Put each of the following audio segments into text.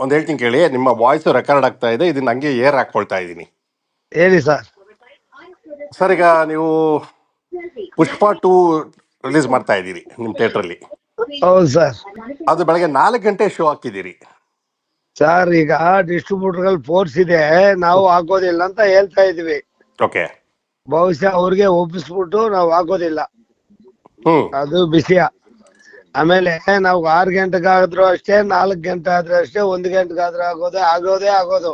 ಒಂದ್ ಹೇಳ್ತೀನಿ ಕೇಳಿ ನಿಮ್ಮ ವಾಯ್ಸ್ ರೆಕಾರ್ಡ್ ಆಗ್ತಾ ಇದೆ ಇದನ್ನ ಹಂಗೆ ಏರ್ ಹಾಕೊಳ್ತಾ ಇದ್ದೀನಿ. ಹೇಳಿ ಸರ್. ಸರ್ ಈಗ ನೀವು ಪುಷ್ಪ ಟೂ ರಿಲೀಸ್ ಮಾಡ್ತಾ ಇದ್ದೀರಿ ನಿಮ್ಮ ಥಿಯೇಟ್ರಲ್ಲಿ ಹೌದು ಸರ್. ಅದು ಬೆಳಗ್ಗೆ ನಾಲ್ಕು ಗಂಟೆ ಶೋ ಹಾಕಿದ್ದೀರಿ. ಸರ್ ಈಗ ಡಿಸ್ಟ್ರಿಬ್ಯೂಟರ್ ಫೋರ್ಸ್ ಇದೆ ನಾವು ಹಾಕೋದಿಲ್ಲ ಅಂತ ಹೇಳ್ತಾ ಇದೀವಿ. ಓಕೆ ಬಹುಶಃ ಅವ್ರಿಗೆ ಒಪ್ಪಿಸ್ಬಿಟ್ಟು ನಾವು ಹಾಕೋದಿಲ್ಲ. ಹ್ಮ್. ಅದು ವಿಷಯ. ಆಮೇಲೆ ನಾವು ಆರ್ ಗಂಟೆಗ್ ಆದ್ರೂ ಅಷ್ಟೇ ನಾಲ್ಕ್ ಗಂಟೆ ಆದ್ರೂ ಅಷ್ಟೇ ಒಂದ್ ಗಂಟೆಗ್ ಆದ್ರೂ ಆಗೋದೇ ಆಗೋದೇ ಆಗೋದು.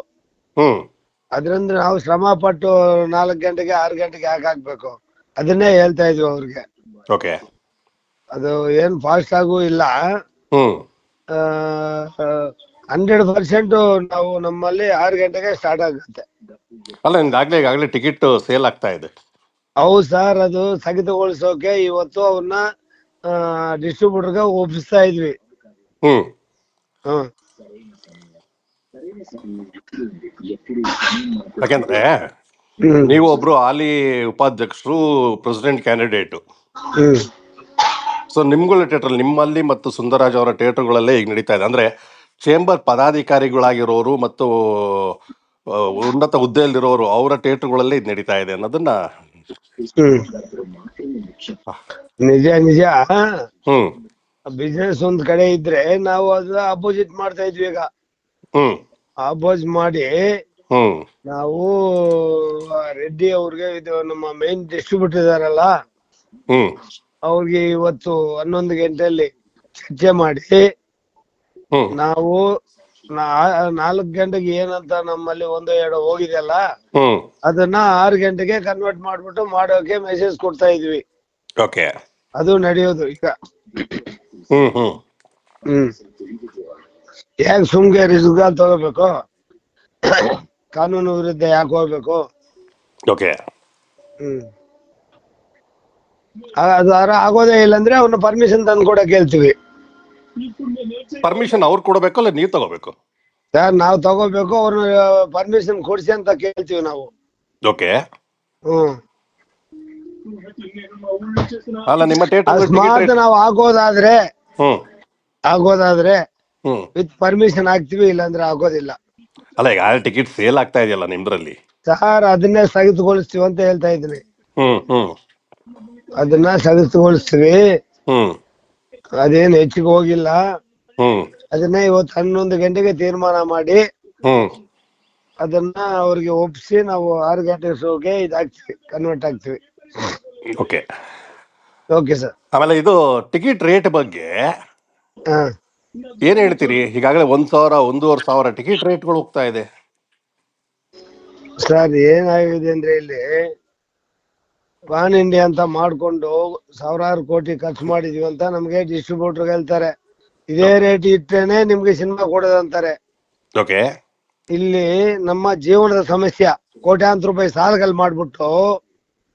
ಹ್ಮ್. ಅದ್ರಿಂದ ನಾವು ಶ್ರಮ ಪಟ್ಟು ನಾಲ್ಕ್ ಗಂಟೆಗೆ ಆರ್ ಗಂಟೆಗೆ ಯಾಕೆ ಹಾಕ್ಬೇಕು ಅದನ್ನೇ ಹೇಳ್ತಾ ಇದ್ವಿ ಅವ್ರಿಗೆ. ಓಕೆ. ಅದು ಏನ್ ಫಾಸ್ಟ್ ಆಗು ಇಲ್ಲ. ಹ್ಮ್. ಹಂಡ್ರೆಡ್ ಪರ್ಸೆಂಟ್ ನಾವು ನಮ್ಮಲ್ಲಿ ಆರು ಗಂಟೆಗೆ ಸ್ಟಾರ್ಟ್ ಆಗುತ್ತೆ. ಅಲ್ಲ ನಿಮ್ದಾಗ್ಲೇ ಈಗಾಗಲೇ ಟಿಕೆಟ್ ಸೇಲ್ ಆಗ್ತಾ ಇದೆ. ಹೌದು ಸರ್ ಅದು ಸ್ಥಗಿತಗೊಳಿಸೋಕೆ ಇವತ್ತು ಅವ್ರನ್ನ ಡಿಸ್ಟ್ರಿಬ್ಯೂಟರ್ಗೆ ಒಪ್ಪಿಸ್ತಾ ಇದ್ವಿ. ಹ್ಮ್. ಹ್ಮ್ ಯಾಕೆಂದ್ರೆ ನೀವು ಒಬ್ರು ಹಾಲಿ ಉಪಾಧ್ಯಕ್ಷರು ಪ್ರೆಸಿಡೆಂಟ್ ಕ್ಯಾಂಡಿಡೇಟ್ ಹ್ಮ್. ಸೊ ನಿಮ್ಗಳ ಥಿಯೇಟರ್ ನಿಮ್ಮಲ್ಲಿ ಮತ್ತು ಸುಂದರರಾಜ್ ಅವರ ಥಿಯೇಟರ್ಗಳಲ್ಲೇ ಈಗ ನಡೀತಾ ಇದೆ. ಅಂದ್ರೆ ಚೇಂಬರ್ ಪದಾಧಿಕಾರಿಗಳಾಗಿರೋರು ಮತ್ತು ಆ, ಉನ್ನತ ಹುದ್ದೆಯಲ್ಲಿರೋರು ಅವರ ಥಿಯೇಟರ್ಗಳಲ್ಲೇ ಇದು ನಡೀತಾ ಇದೆ ಅನ್ನೋದನ್ನ ನಿಜ ನಿಜ. ಹ್ಮ್. ಬಿಸ್ನೆಸ್ ಒಂದ್ ಕಡೆ ಇದ್ರೆ ನಾವು ಅದ್ರ ಅಪೋಸಿಟ್ ಮಾಡ್ತಾ ಇದ್ವಿ ಈಗ. ಅಪೋಸಿಟ್ ಅಪೋಸ್ ಮಾಡಿ ಹ್ಮ್. ನಾವು ರೆಡ್ಡಿ ಅವ್ರಿಗೆ ಇದು ನಮ್ಮ ಮೇನ್ ಡಿಸ್ಟ್ರಿಬ್ಯೂಟರ್ ಇದಾರಲ್ಲ ಹ್ಮ್. ಅವ್ರಿಗೆ ಇವತ್ತು ಹನ್ನೊಂದು ಗಂಟೆಯಲ್ಲಿ ಚರ್ಚೆ ಮಾಡಿ ಹ್ಮ್. ನಾವು ನಾಲ್ಕು ಗಂಟೆಗೆ ಏನಂತ ನಮ್ಮಲ್ಲಿ ಒಂದು ಎರಡು ಹೋಗಿದೆಯಲ್ಲ? ಹ್ಮ್. ಅದನ್ನ ಆರು ಗಂಟೆಗೆ ಕನ್ವರ್ಟ್ ಮಾಡ್ಬಿಟ್ಟು ಮಾಡೋಕೆ ಮೆಸೇಜ್ ಕೊಡ್ತಾ ಇದ್ವಿ. ಓಕೆ. ಅದು ನಡೆಯೋದು ಈಗ. ಹ್ಮ್ ಹ್ಮ್. ಹ್ಮ್. ಯಾಕೆ ಸುಮ್ಗೆ ರಿಸ್ಕ್ ತಗೋಬೇಕು? ಕಾನೂನು ವಿರುದ್ಧ ಯಾಕೆ ಹೋಗ್ಬೇಕು? ಓಕೆ. ಹ್ಮ್. ಆ- ಅದು ಆಗೋದೇ ಇಲ್ಲ ಅಂದ್ರೆ ಅವ್ನ ಪರ್ಮಿಷನ್ ತಂದು ಕೊಡಕ್ ಹೇಳ್ತೀವಿ. ಪರ್ಮಿಷನ್ ಅವ್ರು ಕೊಡಬೇಕು ಅಲ್ಲ ನೀವು ತಗೋಬೇಕು? ಸರ್ ನಾವು ತಗೋಬೇಕು ಅವ್ರನ್ನ ಪರ್ಮಿಷನ್ ಕೊಡ್ಸಿ ಅಂತ ಕೇಳ್ತೀವಿ ನಾವು. ಓಕೆ. ಹ್ಮ್. ಅಲ್ಲ ನಿಮ್ಮ ಥಿಯೇಟರ್ ಅಕಸ್ಮಾತ್ ನಾವು ಆಗೋದಾದ್ರೆ ಹ್ಮ್. ಆಗೋದಾದ್ರೆ ಹ್ಮ್. ವಿತ್ ಪರ್ಮಿಷನ್ ಹಾಕ್ತಿವಿ ಇಲ್ಲಾಂದ್ರೆ ಆಗೋದಿಲ್ಲ. ಅಲ್ಲ ಈಗ ಟಿಕೆಟ್ ಸೇಲ್ ಆಗ್ತಾ ಇದೆಯಲ್ಲ ನಿಮ್ದ್ರಲ್ಲಿ? ಸರ್ ಅದನ್ನೇ ಸ್ಥಗಿತಗೊಳಿಸ್ತೀವಿ ಅಂತ ಹೇಳ್ತಾ ಇದ್ದೀನಿ. ಹ್ಮ್ ಹ್ಮ್. ಅದನ್ನ ಸ್ಥಗಿತಗೊಳಿಸ್ತೀವಿ ಹ್ಮ್. ಅದೇನು ಹೆಚ್ಚಿಗೆ ಹೋಗಿಲ್ಲ. ಹ್ಮ್. ಅದನ್ನ ಇವತ್ತು ಹನ್ನೊಂದು ಗಂಟೆಗೆ ತೀರ್ಮಾನ ಮಾಡಿ ಹ್ಮ್. ಅದನ್ನ ಅವ್ರಿಗೆ ಒಪ್ಸಿ ನಾವು ಆರು ಗಂಟೆ ಶೋಗೆ ಇದಾಗ್ತೀವಿ ಕನ್ವರ್ಟ್ ಆಗ್ತೀವಿ. ಓಕೆ. Okay sir. ಆಮೇಲೆ ಇದು ಟಿಕೆಟ್ ರೇಟ್ ಬಗ್ಗೆ ಹಾ. ಏನ್ ಹೇಳ್ತೀರಿ? ಈಗಾಗಲೇ ಒಂದ್ ಸಾವಿರ ಒಂದೂವರೆ ಸಾವಿರ ಟಿಕೆಟ್ ರೇಟ್ಗಳು ಹೋಗ್ತಾ ಇದೆ. ಸರ್ ಏನಾಗಿದೆ ಅಂದ್ರೆ ಇಲ್ಲಿ ಪಾನ್ ಇಂಡಿಯಾ ಅಂತ ಮಾಡ್ಕೊಂಡು ಸಾವಿರಾರು ಕೋಟಿ ಖರ್ಚು ಮಾಡಿದೀವಿ ಅಂತ ನಮ್ಗೆ ಡಿಸ್ಟ್ರಿಬ್ಯೂಟರ್ ಹೇಳ್ತಾರೆ. ಇದೇ ರೇಟ್ ಇಟ್ಟೇನೆ ನಿಮ್ಗೆ ಸಿನಿಮಾ ಕೊಡೋದಂತಾರೆ ಓಕೆ. ಇಲ್ಲಿ ನಮ್ಮ ಜೀವನದ ಸಮಸ್ಯೆ ಕೋಟ್ಯಾಂತರ ರೂಪಾಯಿ ಸಾಲಗಳು ಮಾಡ್ಬಿಟ್ಟು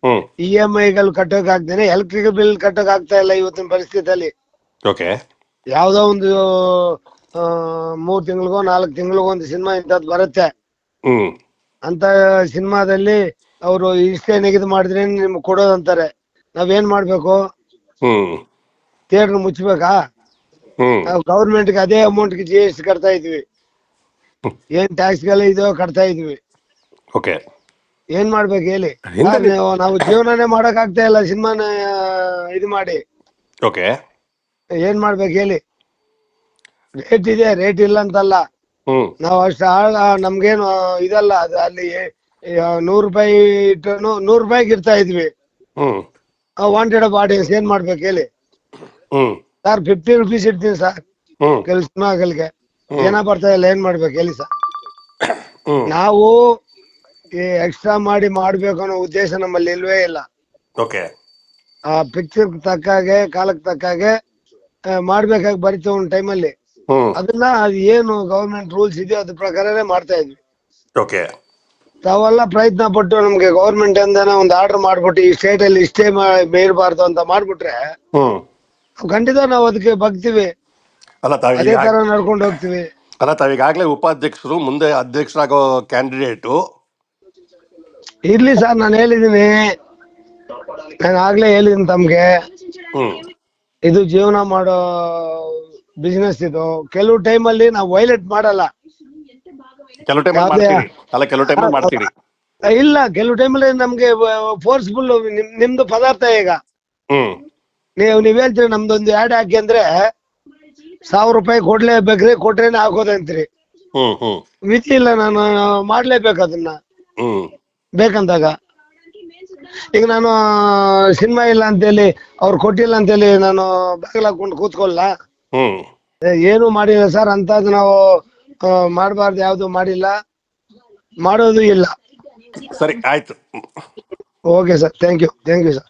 ಹ್ಮ್. ಇ ಎಂ ಐಗಳು ಕಟ್ಟೋಕ್ ಆಗ್ದೇನೆ ಎಲೆಕ್ಟ್ರಿಕ್ ಬಿಲ್ ಕಟ್ಟೋಕ್ ಆಗ್ತಾ ಇಲ್ಲ ಇವತ್ತಿನ ಪರಿಸ್ಥಿತಿಯಲ್ಲಿ. ಓಕೆ. ಯಾವ್ದೋ ಒಂದು ಆ, ಮೂರ್ ತಿಂಗಳಿಗೋ ನಾಲ್ಕು ತಿಂಗಳಿಗೋ ಒಂದು ಸಿನಿಮಾ ಇಂಥದ್ದು ಬರುತ್ತೆ. ಹ್ಮ್. ಅಂತ ಸಿನಿಮಾದಲ್ಲಿ ಅವರು ಇಷ್ಟೇ ನಿಗದಿ ಮಾಡಿದ್ರೆ ನಿಮ್ಗೆ ಕೊಡೋದಂತಾರೆ ನಾವೇನ್ ಮಾಡ್ಬೇಕು? ಹ್ಮ್. ಥಿಯೇಟರ್ ಮುಚ್ಚಬೇಕಾ ನಾವು ಗೌರ್ಮೆಂಟ್ಗೆ ಅದೇ ಅಮೌಂಟ್ಗೆ ಜಿ ಎಸ್ ಟಿ ಕಟ್ತಾ ಇದ್ವಿ. ಏನ್ ಟ್ಯಾಕ್ಸ್ಗೆಲ್ಲ ಇದೋ ಕಟ್ತಾ ಇದ್ವಿ. ಓಕೆ ಏನ್ ಮಾಡ್ಬೇಕು ಹೇಳಿ? ನೀವು ನಾವು ಜೀವನನೇ ಮಾಡಕ್ ಆಗ್ತಾ ಇಲ್ಲ ಸಿನಿಮಾನ ಇದು ಮಾಡಿ. ಓಕೆ ಏನ್ ಮಾಡ್ಬೇಕು ಹೇಳಿ? ರೇಟ್ ಇದೆ ರೇಟ್ ಇಲ್ಲ ಅಂತಲ್ಲ. ಹ್ಮ್. ನಾವು ಅಷ್ಟು ಆಳ ನಮ್ಗೇನು ಇದಲ್ಲ ಅದು ಅಲ್ಲಿ ನೂರು ರೂಪಾಯಿ ಇಟ್ಟು ನೂರು ರೂಪಾಯಿಗೆ ಇರ್ತಾ ಇದ್ವಿ. ಹ್ಮ್. ವಾಂಟೆಡ್ ಆಫ್ ಆಡಿಯನ್ಸ್ ಏನ್ ಮಾಡ್ಬೇಕು ಹೇಳಿ? ಹ್ಮ್. ಸರ್ ಫಿಫ್ಟಿ ರುಪೀಸ್ ಇಡ್ತೀನಿ ಸರ್. ಹ್ಮ್. ಕೆಲ ಏನ ಜನ ಬರ್ತಾ ಇಲ್ಲ ಏನ್ ಮಾಡ್ಬೇಕು ಹೇಳಿ ಸರ್. ಹ್ಮ್. ನಾವು ಎಕ್ಸ್ಟ್ರಾ ಮಾಡಿ ಮಾಡ್ಬೇಕು ಅನ್ನೋ ಉದ್ದೇಶ ನಮ್ಮಲ್ಲಿ ಇಲ್ವೇ ಇಲ್ಲ. ಓಕೆ ಆ ಪಿಕ್ಚರ್ ತಕ್ಕಾಗೆ ಕಾಲಕ್ಕೆ ತಕ್ಕಾಗೆ ಆ, ಮಾಡ್ಬೇಕಾಗಿ ಬರೀತೀವಿ ಒಂದ್ ಟೈಮಲ್ಲಿ ಹ್ಮ್. ಅದನ್ನ ಅದು ಏನು ಗವರ್ಮೆಂಟ್ ರೂಲ್ಸ್ ಇದೆಯೋ ಅದ್ರ ಪ್ರಕಾರನೇ ಮಾಡ್ತಾ ಇದ್ವಿ. ಓಕೆ ತಾವೆಲ್ಲ ಪ್ರಯತ್ನ ಪಟ್ಟು ನಮ್ಗೆ ಗೌರ್ಮೆಂಟ್ ಇಂದಾನೆ ಒಂದು ಆರ್ಡರ್ ಮಾಡ್ಬಿಟ್ಟು ಈ ಸ್ಟೇಟ್ ಅಲ್ಲಿ ಇಷ್ಟೇ ಮೇರ್ಬಾರ್ದು ಅಂತ ಮಾಡ್ಬಿಟ್ರೆ ಹ್ಮ್. ಖಂಡಿತ ನಾವು ಅದಕ್ಕೆ ಬಗ್ತೀವಿ. ಅಲ್ಲ ಅದೇ ತಾವೀಗ ತರ ನಡ್ಕೊಂಡು ಹೋಗ್ತೀವಿ. ಅಲ್ಲ ತಾವೀಗಾಗಲೇ ಉಪಾಧ್ಯಕ್ಷರು ಮುಂದೆ ಅಧ್ಯಕ್ಷರಾಗೋ ಕ್ಯಾಂಡಿಡೇಟು. ಇರ್ಲಿ ಸರ್ ನಾನು ಹೇಳಿದೀನಿ. ನಾನು ಆಗ್ಲೇ ಹೇಳಿದೀನಿ ತಮ್ಗೆ. ಹ್ಮ್. ಇದು ಜೀವನ ಮಾಡೋ ಬಿಸ್ನೆಸ್ ಇದು. ಕೆಲವು ಟೈಮಲ್ಲಿ ನಾವು ವೈಲೆಟ್ ಮಾಡಲ್ಲ. ಕೆಲವು ಟೈಮ್ ಯಾವ್ದೇ- ಮಾಡ್ತೀರಿ. ಅಲ್ಲ ಕೆಲವು ಟೈಮ್ ಮಾಡ್ತೀರಿ. ಇಲ್ಲ ಕೆಲವು ಟೈಮಲ್ಲಿ ನಮ್ಗೆ ಫೋರ್ಸ್ಫುಲ್ ನಿಮ್ದು ಪದಾರ್ಥ ಈಗ. ಹ್ಮ್. ನೀವು ನೀವ್ ಹೇಳ್ತೀರಿ ನಮ್ದೊಂದು ಆಡ್ ಹಾಕಿ ಅಂದ್ರೆ ಸಾವಿರ ರೂಪಾಯಿ ಕೊಡ್ಲೇಬೇಕ್ರಿ ಕೊಟ್ರೇನೆ ಹಾಕೋದಂತ್ರಿ ಹ್ಮ್ ಹ್ಮ್. ಮಿತಿ ಇಲ್ಲ ನಾನು ಮಾಡ್ಲೇಬೇಕು ಅದನ್ನ. ಹ್ಮ್. ಬೇಕಂದಾಗ. ಈಗ ನಾನು ಸಿನಿಮಾ ಇಲ್ಲ ಅಂತೇಳಿ ಅವ್ರು ಕೊಟ್ಟಿಲ್ಲ ಅಂತೇಳಿ ನಾನು ಬಾಗಿಲು ಹಾಕೊಂಡು ಕೂತ್ಕೊಳ್ಳ ಹ್ಮ್. ಏನು ಮಾಡಿಲ್ಲ ಸರ್ ಅಂತದ್ ನಾವು ಮಾಡಬಾರ್ದು ಯಾವ್ದು ಮಾಡಿಲ್ಲ. ಮಾಡೋದು ಇಲ್ಲ. ಸರಿ ಆಯ್ತು. Okay sir thank you thank you sir